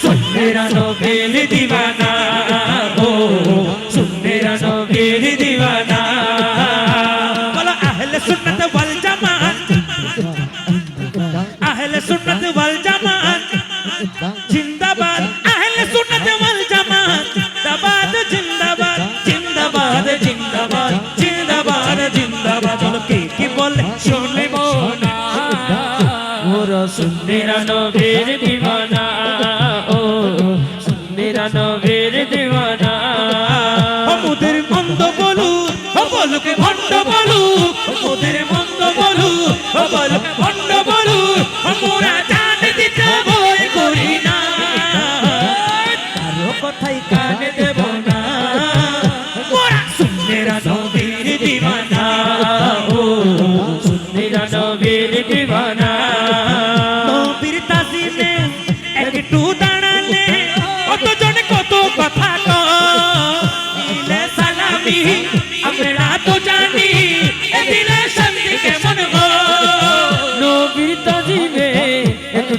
सुन मेरा नौकेल दीवाना हो सुन मेरा नौकेल दीवाना। बोला, अहल सुन्नत वल जमान, अहल सुन्नत वल जमान, जिंदाबाद। अहल सुन्नत वल जमात दबाद जिंदाबाद जिंदाबाद जिंदाबाद जिंदाबाद जिंदाबाद। बोलो, के, की बोले? सुन मोना, मोरा सुन दीवाना। নবীর দিওয়ানা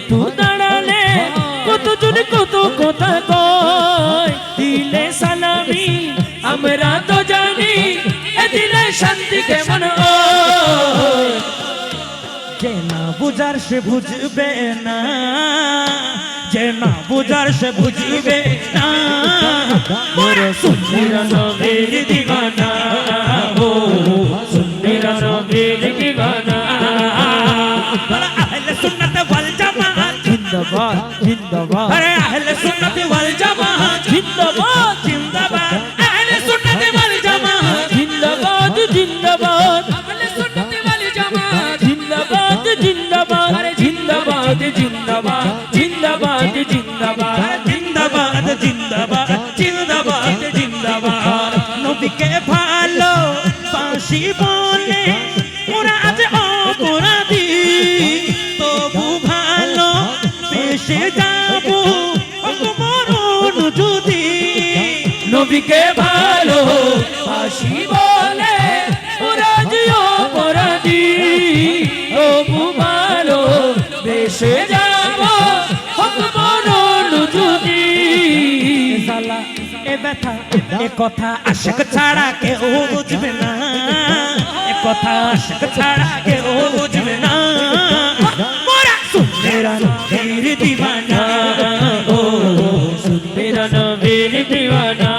একটু দাঁড়ালে কতজন কত কথা কয়? দিলে সালামি, আমরা তো জানি এদিনে শান্তি কেমন যে না বুঝার সে বুঝবে না, যে না বুঝার সে বুঝবে না। মোরা সুন্নিরা নবীর দিওয়ানা জিন্দাবাদ জিন্দাবাদ। আরে আহলে সুন্নাত ওয়াল জামাত জিন্দাবাদ। জিন্দাবাদ। আহলে সুন্নাত ওয়াল জামাত জিন্দাবাদ জিন্দাবাদ। আহলে সুন্নাত ওয়াল জামাত। জিন্দাবাদ জিন্দাবাদ। জিন্দাবাদ জিন্দাবাদ। জিন্দাবাদ জিন্দাবাদ। জিন্দাবাদ জিন্দাবাদ। জিন্দাবাদ জিন্দাবাদ। নবীকে নবীকে ভালো হাসি বলে ওরা জিও পরাধী তবু ভালো বেশে কথা আশক ছাড়া কেউ বুঝবে না। কথা আশক ছাড়া না নবীর দিওয়ানা